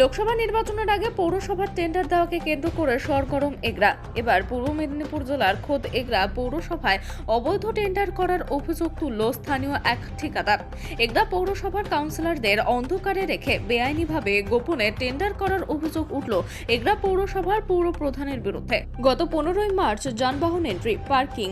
লোকসভা নির্বাচনের আগে পৌরসভার টেন্ডার দেওয়াকে কেন্দ্র করে সরগরম এগরা। এবার পূর্ব মেদিনীপুর জেলার খোদ এগরা পৌরসভায় অবৈধ টেন্ডার করার অভিযোগ তুলল স্থানীয় এক ঠিকাদার। এগরা পৌরসভার কাউন্সিলরদের অন্ধকারে রেখে বেআইনিভাবে গোপনে টেন্ডার করার অভিযোগ উঠল এগরা পৌরসভার পৌর প্রধানের বিরুদ্ধে। গত পনেরোই মার্চ যানবাহন এন্ট্রি পার্কিং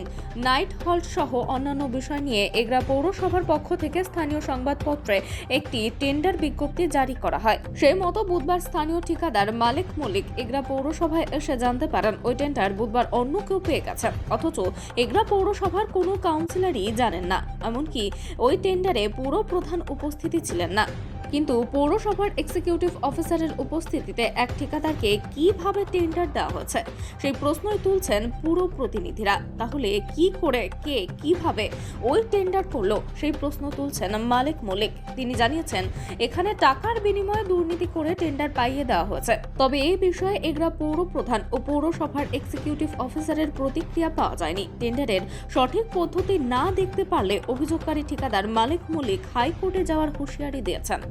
নাইট হল্ট সহ অন্যান্য বিষয় নিয়ে এগরা পৌরসভার পক্ষ থেকে স্থানীয় সংবাদপত্রে একটি টেন্ডার বিজ্ঞপ্তি জারি করা হয়। সেই মতো বুধবার স্থানীয় ঠিকাদার মালিক মল্লিক এগরা পৌরসভায় এসে জানতে পারেন, ওই টেন্ডার বুধবার অন্য কেউ পেয়ে গেছে। অথচ এগরা পৌরসভার কোনো কাউন্সিলরই জানেন না। এমনকি ওই টেন্ডারে পুরো প্রধান উপস্থিতি ছিলেন না। কিন্তু পৌরসভার এক্সিকিউটিভ অফিসারের উপস্থিতিতে এক ঠিকাদারকে কীভাবে টেন্ডার দেওয়া হয়েছে, সেই প্রশ্নই তুলছেন পুরো প্রতিনিধিরা। তাহলে কি করে, কে, কীভাবে ওই টেন্ডার করল, সেই প্রশ্ন তুলছেন মালিক মলিক তিনি জানিয়েছেন, এখানে টাকার বিনিময়ে দুর্নীতি করে টেন্ডার পাইয়ে দেওয়া হয়েছে। তবে এই বিষয়ে এগরা পৌর প্রধান ও পৌরসভার এক্সিকিউটিভ অফিসারের প্রতিক্রিয়া পাওয়া যায়নি। টেন্ডারের সঠিক পদ্ধতি না দেখতে পারলে অভিযোগকারী ঠিকাদার মালিক মলিক হাইকোর্টে যাওয়ার হুঁশিয়ারি দিয়েছেন।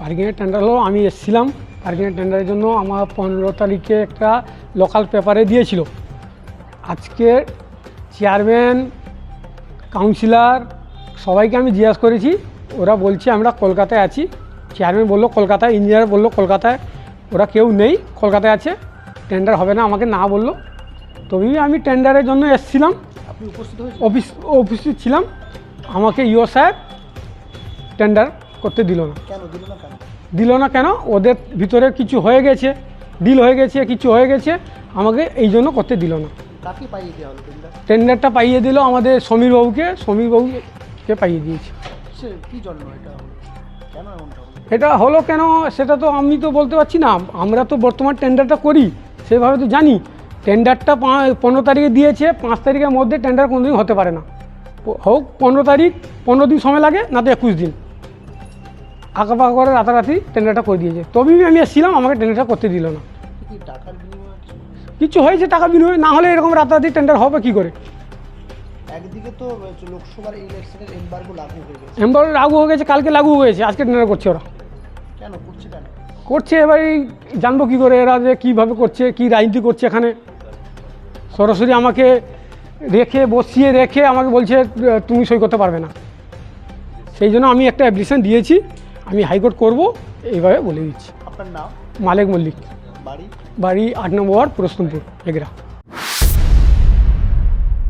পার্কিংয়ের টেন্ডার হলো আমি এসেছিলাম। পার্কিংয়ের টেন্ডারের জন্য আমার পনেরো তারিখে একটা লোকাল পেপারে দিয়েছিল। আজকে চেয়ারম্যান কাউন্সিলর সবাইকে আমি জিজ্ঞাসা করেছি ওরা বলছে আমরা কলকাতায় আছি। চেয়ারম্যান বলল কলকাতায় ইঞ্জিনিয়ার বলল কলকাতায় ওরা কেউ নেই কলকাতায় আছে টেন্ডার হবে না। আমাকে না বলল। তবেই আমি টেন্ডারের জন্য এসেছিলাম। উপস্থিত অফিস অফিসে ছিলাম। আমাকে ইও সাহেব টেন্ডার করতে দিল না। দিল না কেন? ওদের ভিতরে কিছু হয়ে গেছে ডিল হয়ে গেছে কিছু হয়ে গেছে আমাকে এই জন্য করতে দিল না। টেন্ডারটা পাইয়ে দিল আমাদের সমীরবাবুকে সমীরবাবুকে পাইয়ে দিয়েছে। এটা হলো? কেন এমনটা হলো? এটা হলো কেন? সেটা তো আমি তো বলতে পারছি না। আমরা তো বর্তমান টেন্ডারটা করি সেভাবে তো জানি। টেন্ডারটা পনেরো তারিখে দিয়েছে পাঁচ তারিখের মধ্যে টেন্ডার কোনোদিন হতে পারে না। হোক পনেরো তারিখ পনেরো দিন সময় লাগে না তো একুশ দিন। আঁকা পাকা করে রাতারাতি টেন্ডারটা করে দিয়েছে। তবেই আমি এসেছিলাম আমাকে টেন্ডারটা করতে দিল না? কিছু হয়েছে টাকা বিনিময় না হলে এরকম রাতারাতি টেন্ডার হবে কি করে? একদিকে তো লোকসভার ইলেকশনের এম্বার্গো লাগু হয়ে গেছে। এম্বার লাগু হয়ে গেছে কালকে লাগু আজকে টেন্ডার করছে ওরা। কেন? করছে কেন? করছে এবার জানব কী করে এরা যে কীভাবে করছে কী রাজনীতি করছে এখানে। সরাসরি আমাকে রেখে বসিয়ে রেখে আমাকে বলছে তুমি সই করতে পারবে না। সেই জন্য আমি একটা অ্যাপ্লিকেশন দিয়েছি। আমি হাইকোর্ট করব এইভাবে বলে দিচ্ছি। আপনার নাম? মালেক মল্লিক। বাড়ি? বাড়ি আট নম্বর প্রশ্নপুর এগরা।